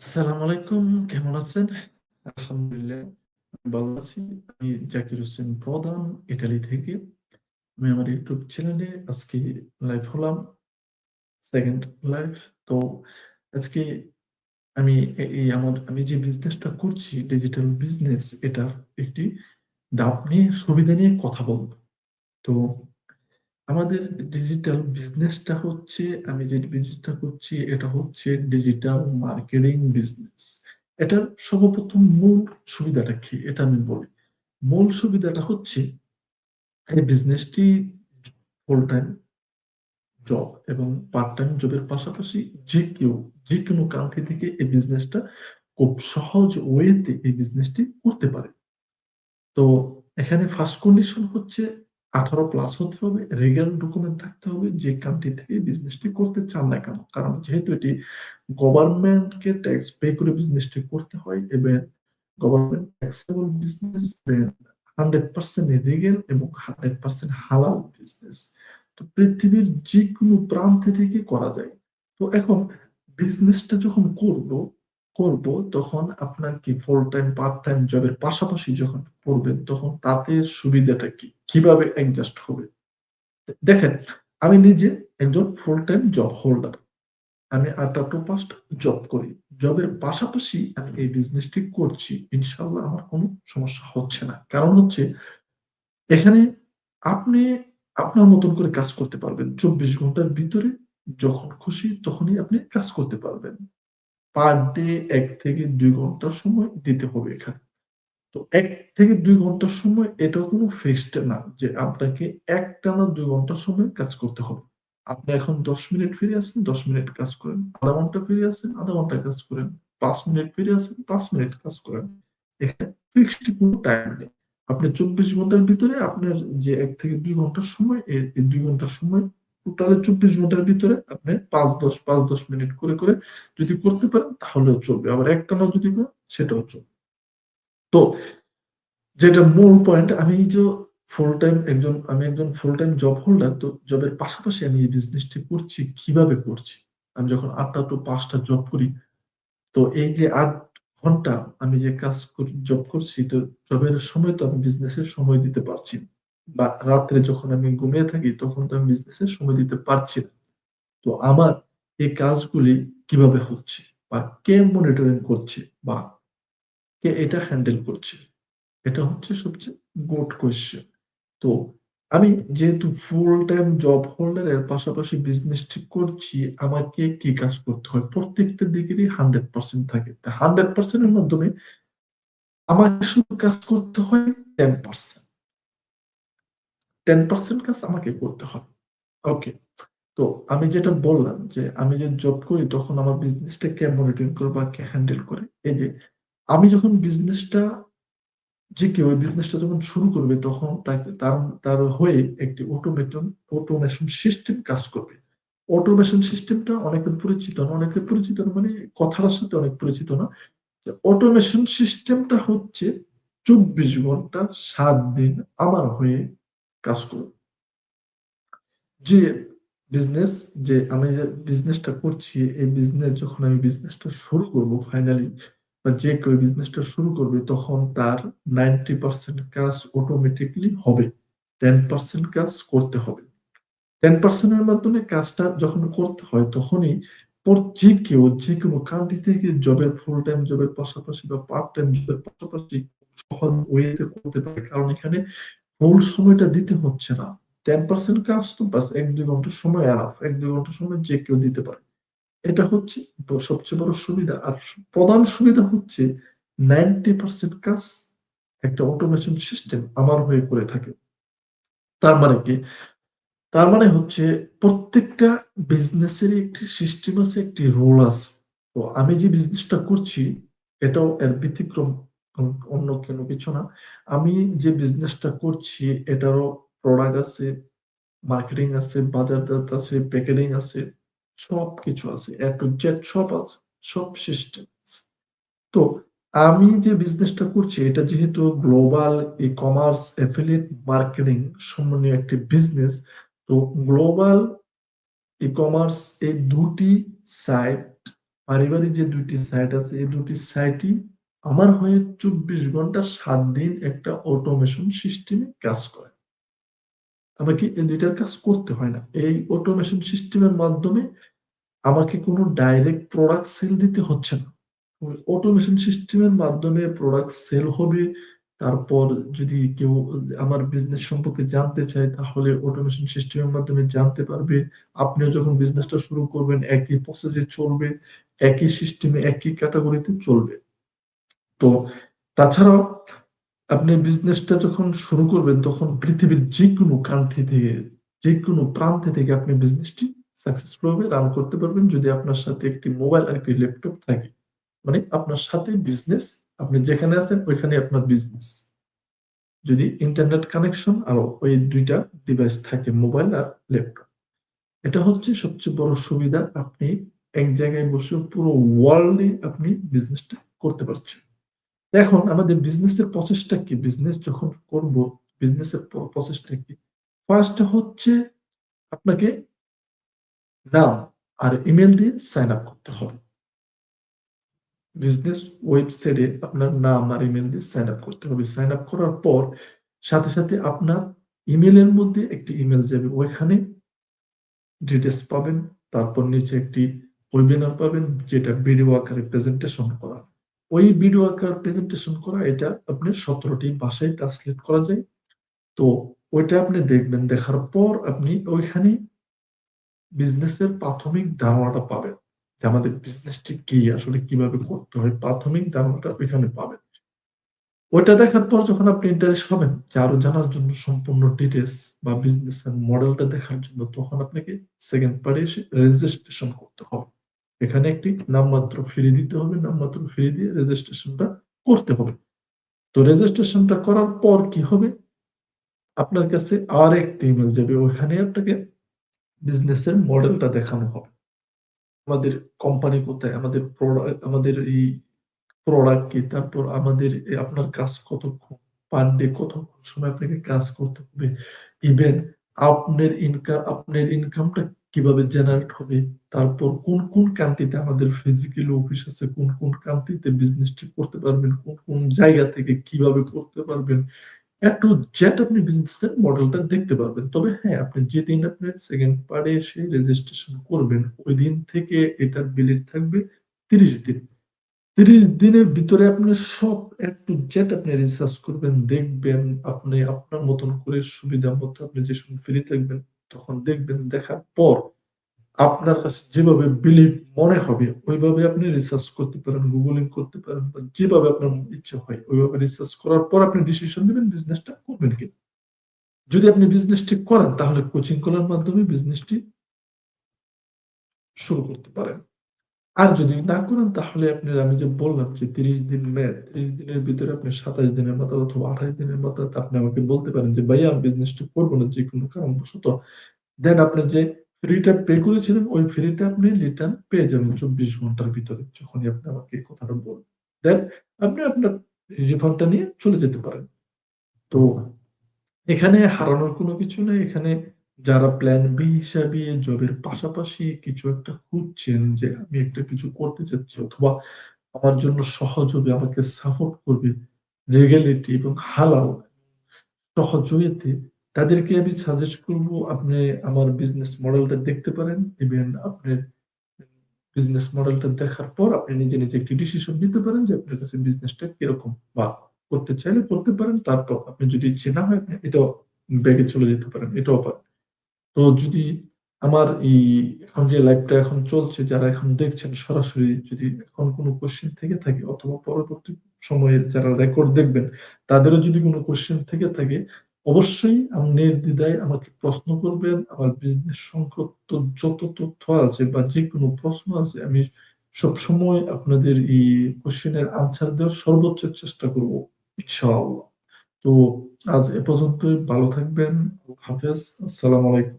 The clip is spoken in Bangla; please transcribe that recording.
আসসালামু আলাইকুম। কেমন আছেন? আলহামদুলিল্লাহ ভালো আছি। আমি জাকির হোসেন প্রধান ইতালি থেকে। আমি আমার ইউটিউব চ্যানেলে আজকে লাইভ হলাম। Second live. তো আজকে আমি এই আমার, আমি যে বিজনেসটা করছি ডিজিটাল বিজনেস এটার একটি দাপ নিয়ে, সুবিধা নিয়ে কথা বলব। তো আমাদের ডিজিটাল বিজনেসটা হচ্ছে, আমি যে বিজনেসটা করছি, এটা হচ্ছে ডিজিটাল মার্কেটিং বিজনেস। এটার সর্বপ্রথম মূল সুবিধাটা কি? এটা আমি বলি। মূল সুবিধাটা হচ্ছে, এই বিজনেসটি ফুল টাইম জব এবং পার্ট টাইম জবের পাশাপাশি যে কেউ, যে কোনো কান্ট্রি থেকে এই বিজনেসটা খুব সহজ ওয়েতে এই বিজনেসটি করতে পারে। তো এখানে ফার্স্ট কন্ডিশন হচ্ছে ১৮ প্লাস হতে হবে, রিগাল ডকুমেন্ট থাকতে হবে যে কান্ট্রি থেকে বিজনেসটি করতে চান না কেন। কারণ যেহেতু এটি গভর্নমেন্টকে ট্যাক্স পে করে বিজনেসটি করতে হয় এবং গভর্নমেন্ট ট্যাক্সেবল বিজনেস এবং 100% রিগাল এবং 100% হালাল বিজনেস। তো পৃথিবীর যেকোনো প্রান্ত থেকে করা যায়। তো এখন বিজনেসটা যখন করব করব তখন আপনার কি ফুল টাইম, পার্ট টাইম জবের পাশাপাশি যখন করবেন তখন তাতে সুবিধাটা কি? কীভাবে অ্যাডজাস্ট হবে? দেখেন, আমি নিজে একজন ফুল টাইম জব হোল্ডার। আমি ৮টা টু ৫টা জব করি। জবের পাশাপাশি আমি এই বিজনেসটি করছি। ইনশাল্লাহ আমার কোনো সমস্যা হচ্ছে না। কারণ হচ্ছে, এখানে আপনি আপনার মতন করে কাজ করতে পারবেন। ২৪ ঘণ্টার ভিতরে যখন খুশি তখনই আপনি কাজ করতে পারবেন। পার ডে এক থেকে দুই ঘণ্টা সময় দিতে হবে এখানে। তো এক থেকে দুই ঘণ্টার সময় এটাও কোনো ফিক্সড না যে আপনাকে একটানা ২ ঘণ্টা সময় কাজ করতে হবে। আপনি এখন ১০ মিনিট ফিরে আসেন দশ মিনিট কাজ করেন। আধা ঘণ্টা ফিরে আছেন, ০.৫ ঘণ্টা কাজ করেন। পাঁচ মিনিট ফিরে আসেন পাঁচ মিনিট কাজ করেন। এখানে ফিক্সড কোন টাইম নেই। আপনি ২৪ ঘণ্টার ভিতরে আপনার যে এক থেকে দুই ঘণ্টার সময় এই ২ ঘণ্টার সময় টোটাল ২৪ ঘণ্টার ভিতরে আপনি ৫-১০, ৫-১০ মিনিট করে, করে যদি করতে পারেন তাহলেও চলবে। আবার একটানা যদি করেন সেটাও চলবে। তো যেটা মূল পয়েন্ট আমি যে ফুল টাইম একজন, আমি একজন ফুল টাইম জব হোল্ডার তো জবের পাশাপাশি আমি এই বিজনেসটি করছি, কীভাবে করছি? আমি যখন আটটা টু পাঁচটা জব করি, তো এই যে আট ঘণ্টা আমি যে কাজ করি জব করছি, তো জবের সময় তো আমি বিজনেসের সময় দিতে পারছি বা রাত্রে যখন আমি ঘুমিয়ে থাকি, তখন তো আমি বিজনেসের সময় দিতে পারছি না। তো আমার এই কাজগুলি কীভাবে হচ্ছে? বা কে মনিটরিং করছে? বা কে এটা হ্যান্ডেল করছে? এটা হচ্ছে সবচেয়ে গুড কোয়েশ্চেন। তো আমি যেহেতু ফুল টাইম জব হোল্ডার এর পাশাপাশি বিজনেসটি করছি, আমাকে কি কাজ করতে হয়? প্রত্যেকটা দিকেরই 100% থাকে। তা 100% মাধ্যমে আমাকে শুধু কাজ করতে হয় 10% 10% কাজ আমাকে করতে হয়। ওকে। তো আমি যেটা বললাম যে আমি যে জব করি তখন আমার বিজনেসটা কে মনিটরিং করে বা কে হ্যান্ডেল করে? এই যে আমি যখন বিজনেসটা যে কেউ বিজনেসটা যখন শুরু করবে তখন তাকে তার তার হয়ে একটি অটোমেটন অটোমেশন সিস্টেম কাজ করবে। অটোমেশন সিস্টেমটা অনেকের পরিচিত না, অনেকের পরিচিত না মানে কথাটার সাথে অনেক পরিচিত না। অটোমেশন সিস্টেমটা হচ্ছে ২৪ ঘণ্টা সাত দিন আমার হয়ে কাজ করবে। যে বিজনেস যে আমি যে বিজনেসটা করছি এই বিজনেস যখন আমি বিজনেসটা শুরু করব ফাইনালি বা যে কেউ বিজনেসটা শুরু করবে, তখন তার 90% কাজ অটোমেটিক্যালি হবে। 10% কাজ করতে হবে। 10% এর মাধ্যমে কাজটা যখন করতে হয়, তখনই যে কেউ যেকোনো কান্ট্রি থেকে জবের ফুল টাইম জবের পাশাপাশি বা পার্ট টাইম জবের পাশাপাশি সহজ ওয়েতে করতে পারে। কারণ এখানে ফুল সময়টা দিতে হচ্ছে না। 10% কাজ তো বাস ১-২ ঘণ্টার সময় এনাফ। ১-২ ঘণ্টার সময় যে কেউ দিতে পারে। এটা হচ্ছে সবচেয়ে বড় সুবিধা। আর প্রধান সুবিধা হচ্ছে 90% কাজ একটা অটোমেশন সিস্টেম আমার হয়ে করে থাকে। তার মানে কি? তার মানে হচ্ছে প্রত্যেকটা বিজনেসেরই একটি সিস্টেম আছে, একটি রুল আছে। তো আমি যে বিজনেসটা করছি এটাও এর ব্যতিক্রম অন্য কোনো কিছু না। আমি যে বিজনেসটা করছি এটারও প্রোডাক্ট আছে, মার্কেটিং আছে, বাজারজাত আছে, প্যাকেজিং আছে, সবকিছু আছে। A to Z সব আছে। সব সিস্টেম আছে। তো আমি যে বিজনেসটা করছি, এটা যেহেতু গ্লোবাল ই-কমার্স এফিলিয়েট মার্কেটিং সম্মানীয় একটি বিজনেস। তো গ্লোবাল ই-কমার্স এই দুটি সাইট পারিবারিক যে দুটি সাইট আছে, এই দুটি সাইটই আমার হয়ে ২৪ ঘণ্টা সাত দিন একটা অটোমেশন সিস্টেমে কাজ করে। আমাকে ২ কাজ করতে হয় না। এই অটোমেশন সিস্টেমের মাধ্যমে আমাকে কোনো ডাইরেক্ট প্রোডাক্ট সেল দিতে হচ্ছে না। অটোমেশন সিস্টেমের মাধ্যমে প্রোডাক্ট সেল হবে। তারপর যদি কেউ আমার বিজনেস সম্পর্কে জানতে চায় তাহলে অটোমেশন সিস্টেমের মাধ্যমে জানতে পারবে। আপনিও যখন বিজনেসটা শুরু করবেন একই প্রসেসে চলবে, একই সিস্টেমে একই ক্যাটাগরিতে চলবে। তো তাছাড়াও আপনি বিজনেসটা যখন শুরু করবেন, তখন পৃথিবীর যেকোনো কান্ট্রি থেকে, যেকোনো প্রান্তে থেকে আপনি বিজনেসটি সাকসেসফুল ভাবে রান করতে পারবেন যদি আপনার সাথে একটি মোবাইল আর একটি ল্যাপটপ থাকে। মানে আপনার সাথে বিজনেস আপনি যেখানে আছেন ওইখানে আপনার বিজনেস। যদি ইন্টারনেট কানেকশন আর ওই দুইটা ডিভাইস থাকে মোবাইল আর ল্যাপটপ। এটা হচ্ছে সবচেয়ে বড় সুবিধা, আপনি এক জায়গায় বসে পুরো ওয়ার্ল্ড আপনি বিজনেসটা করতে পারছেন। এখন আমাদের বিজনেসের প্রচেষ্টা কি? বিজনেস যখন করব বিজনেসের প প্রসেসটা কি? ফার্স্ট হচ্ছে আপনাকে নাম আর ইমেল দিয়ে সাইন আপ করতে হবে। বিজনেস ওয়েবসাইটে আপনার নাম আর ইমেল দিয়ে সাইন আপ করতে হবে। সাইন আপ করার পর সাথে, সাথে আপনার ইমেইলের মধ্যে একটি ইমেল যাবে। ওইখানে ডিটেলস পাবেন। তারপর নিচে একটি ওয়েবিনার পাবেন যেটা ভিডিও আকারে প্রেজেন্টেশন করা। ওই ভিডিও আকার প্রেজেন্টেশন করা, এটা আপনার ১৭ টি ভাষায় ট্রান্সলেট করা যায়। তো ওইটা আপনি দেখবেন। দেখার পর আপনি ওইখানে বিজনেসের প্রাথমিক ধারণাটা পাবেন। যে আমাদের বিজনেসটি কি? আসলে কীভাবে করতে হয়? প্রাথমিক ধারণাটা ওইখানে পাবেন। ওইটা দেখার পর যখন আপনি ইন্টারেস্ট হবেন, যে আরও জানার জন্য সম্পূর্ণ ডিটেলস বা বিজনেসের মডেলটা দেখার জন্য, তখন আপনাকে সেকেন্ড পার্টে এসে রেজিস্ট্রেশন করতে হবে। এখানে একটি নামমাত্র ফি দিতে হবে। নামমাত্র ফি দিয়ে রেজিস্ট্রেশনটা করতে হবে। তো রেজিস্ট্রেশনটা করার পর কি হবে? আপনার কাছে আরেকটি ইমেইল যাবে। ওইখানে আপনাকে বিজনেসের মডেলটা দেখানো হবে। আমাদের কোম্পানি কোথায়? আমাদের প্রোডা আমাদের এই প্রোডাক্ট কি? তারপর আমাদের আপনার কাজ কতক্ষণ? পার ডে কতক্ষণ সময় আপনাকে কাজ করতে হবে? ইভেন আপনার ইনকাম আপনার ইনকামটা কীভাবে জেনারেট হবে? তারপর কোন, কোন কান্ট্রিতে আমাদের ফিজিক্যাল অফিস আছে? কোন, কোন কান্ট্রিতে বিজনেসটি করতে পারবেন? কোন, কোন জায়গা থেকে কীভাবে করতে পারবেন? এ টু জেড আপনি বিজনেসের মডেলটা দেখতে পারবেন। তবে হ্যাঁ, আপনি যেদিন আপনার সেকেন্ড পার্টে এসে রেজিস্ট্রেশন করবেন ওইদিন থেকে এটার ভ্যালিড থাকবে ৩০ দিন। ৩০ দিনের ভিতরে আপনি সব এ টু জেড আপনি রিসার্চ করবেন, দেখবেন। আপনি আপনার মতন করে সুবিধা মতো আপনি যে সময় ফ্রি থাকবেন তখন দেখবেন। দেখার পর আপনার কাছে যেভাবে বিলিভ মনে হবে ওইভাবে আপনি রিসার্চ করতে পারেন, গুগলিং করতে পারেন বা যেভাবে আপনার ইচ্ছে হয় ওইভাবে রিসার্চ করার পর আপনি ডিসিশন দেবেন বিজনেসটা করবেন কি যদি আপনি বিজনেসটি করেন তাহলে কোচিং করার মাধ্যমে বিজনেসটি শুরু করতে পারেন। আর যদি না করেন তাহলে আপনি আমি যে বললাম যে ৩০ দিন মেয়াদ, ৩০ দিনের ভিতরে আপনি ২৭ দিনের মাথায় অথবা ২৮ দিনের মাথায় আপনি আমাকে বলতে পারেন যে ভাইয়া আমি বিজনেসটা করব না যেকোনো কারণবশত। দেন আপনি যে ফ্রিটা পে করেছিলেন ওই ফ্রিটা আপনি রিটার্ন পেয়ে যাবেন ২৪ ঘণ্টার ভিতরে যখনই আপনি আমাকে কথাটা বলবেন। দেন আপনি আপনার রিফান্ডটা নিয়ে চলে যেতে পারেন। তো এখানে হারানোর কোনো কিছু নাই। এখানে যারা প্ল্যান বি হিসাবে জবের পাশাপাশি কিছু একটা খুঁজছেন যে আমি একটা কিছু করতে চাচ্ছি অথবা আমার জন্য সহজ হবে, আমাকে সাপোর্ট করবে লিগ্যালিটি এবং হালাল সহজ তাদেরকে আমি সাজেস্ট করব আপনি আমার বিজনেস মডেলটা দেখতে পারেন। ইভেন আপনার বিজনেস মডেলটা দেখার পর আপনি নিজে, নিজে একটি ডিসিশন নিতে পারেন যে আপনার কাছে বিজনেসটা কীরকম বা করতে চাইলে করতে পারেন। তারপর আপনি যদি ইচ্ছে না হয় আপনি এটাও ব্যাগে চলে যেতে পারেন। এটাও পারেন। তো যদি আমার এই, এখন যে লাইভটা এখন চলছে, যারা এখন দেখছেন সরাসরি যদি এখন কোনো কোয়েশ্চেন থেকে থাকে অথবা পরবর্তী সময়ে যারা রেকর্ড দেখবেন, তাদেরও যদি কোনো কোয়েশ্চেন থেকে থাকে, অবশ্যই আমি নির্দ্বিধায় আমাকে প্রশ্ন করবেন। আমার বিজনেস সংক্রান্ত যত তথ্য আছে বা যেকোনো প্রশ্ন আছে, আমি সবসময় আপনাদের এই কোশ্চেনের আনসার দেওয়ার সর্বোচ্চ চেষ্টা করব, ইনশাআল্লাহ। তো আজ এ পর্যন্তই ভালো থাকবেন। হাফেজ। আসসালামু আলাইকুম।